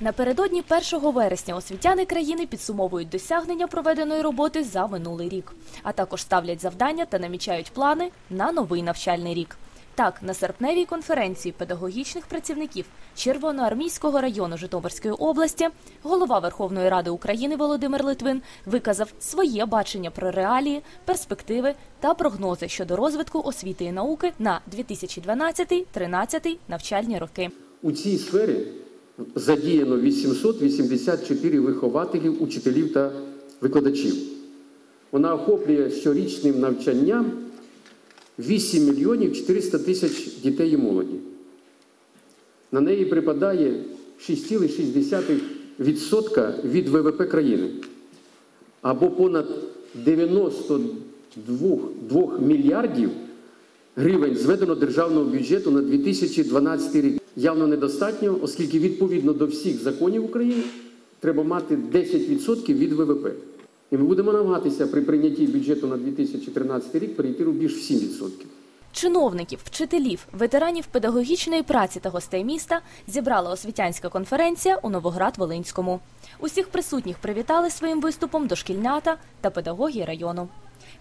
Напередодні 1 вересня освітяни країни підсумовують досягнення проведеної роботи за минулий рік, а також ставлять завдання та намічають плани на новий навчальний рік. Так, на серпневій конференції педагогічних працівників Червоноармійського району Житомирської області голова Верховної Ради України Володимир Литвин виказав своє бачення про реалії, перспективи та прогнози щодо розвитку освіти і науки на 2012-13 навчальні роки. У цій сфері задіяно 884 вихователів, учителів та викладачів. Вона охоплює щорічним навчанням 8 мільйонів 400 тисяч дітей і молоді. На неї припадає 6,6% від ВВП країни або понад 92 мільярдів гривень зведено державного бюджету на 2012 рік. Явно недостатньо, оскільки відповідно до всіх законів України треба мати 10% від ВВП. І ми будемо намагатися при прийнятті бюджету на 2013 рік перейти рубіж в 7%. Чиновників, вчителів, ветеранів педагогічної праці та гостей міста зібрала освітянська конференція у Новоград-Волинському. Усіх присутніх привітали своїм виступом дошкільнята та педагоги району.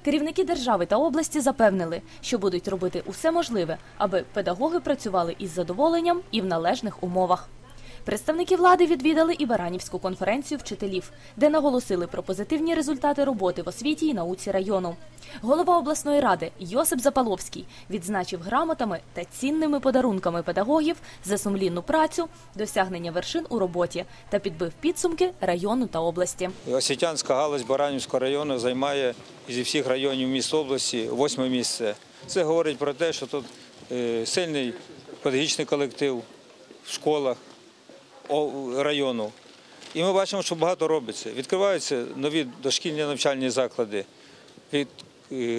Керівники держави та області запевнили, що будуть робити усе можливе, аби педагоги працювали із задоволенням і в належних умовах. Представники влади відвідали і Баранівську конференцію вчителів, де наголосили про позитивні результати роботи в освіті і науці району. Голова обласної ради Йосип Запаловський відзначив грамотами та цінними подарунками педагогів за сумлінну працю, досягнення вершин у роботі та підбив підсумки району та області. Освітянська галузь Баранівського району займає зі всіх районів міст області восьме місце. Це говорить про те, що тут е, сильний педагогічний колектив в школах району. І ми бачимо, що багато робиться. Відкриваються нові дошкільні навчальні заклади, е,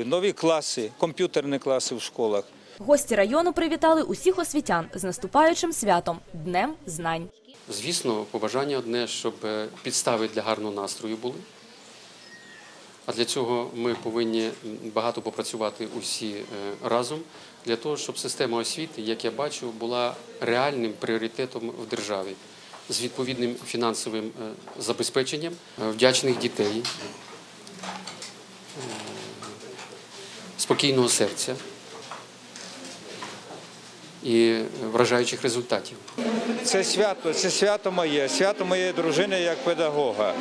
нові класи, комп'ютерні класи в школах. Гості району привітали усіх освітян з наступаючим святом Днем знань. Звісно, побажання одне, щоб е, підстави для гарного настрою були. А для цього ми повинні багато попрацювати усі е, разом для того, щоб система освіти, як я бачу, була реальним пріоритетом в державі з відповідним фінансовим е, забезпеченням е, вдячних дітей, е, спокійного серця і вражаючих результатів. Це свято, це свято моє, свято моєї дружини як педагога,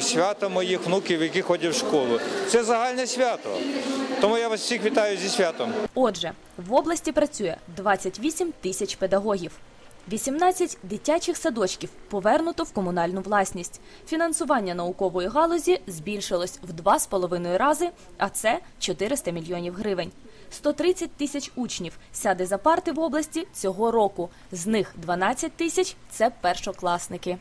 свято моїх внуків, які ходять в школу. Це загальне свято. Тому я вас всіх вітаю зі святом. Отже, в області працює 28 тисяч педагогів. 18 дитячих садочків повернуто в комунальну власність. Фінансування наукової галузі збільшилось в 2,5 рази, а це 400 мільйонів гривень. 130 тисяч учнів сяде за парти в області цього року. З них 12 тисяч – це першокласники.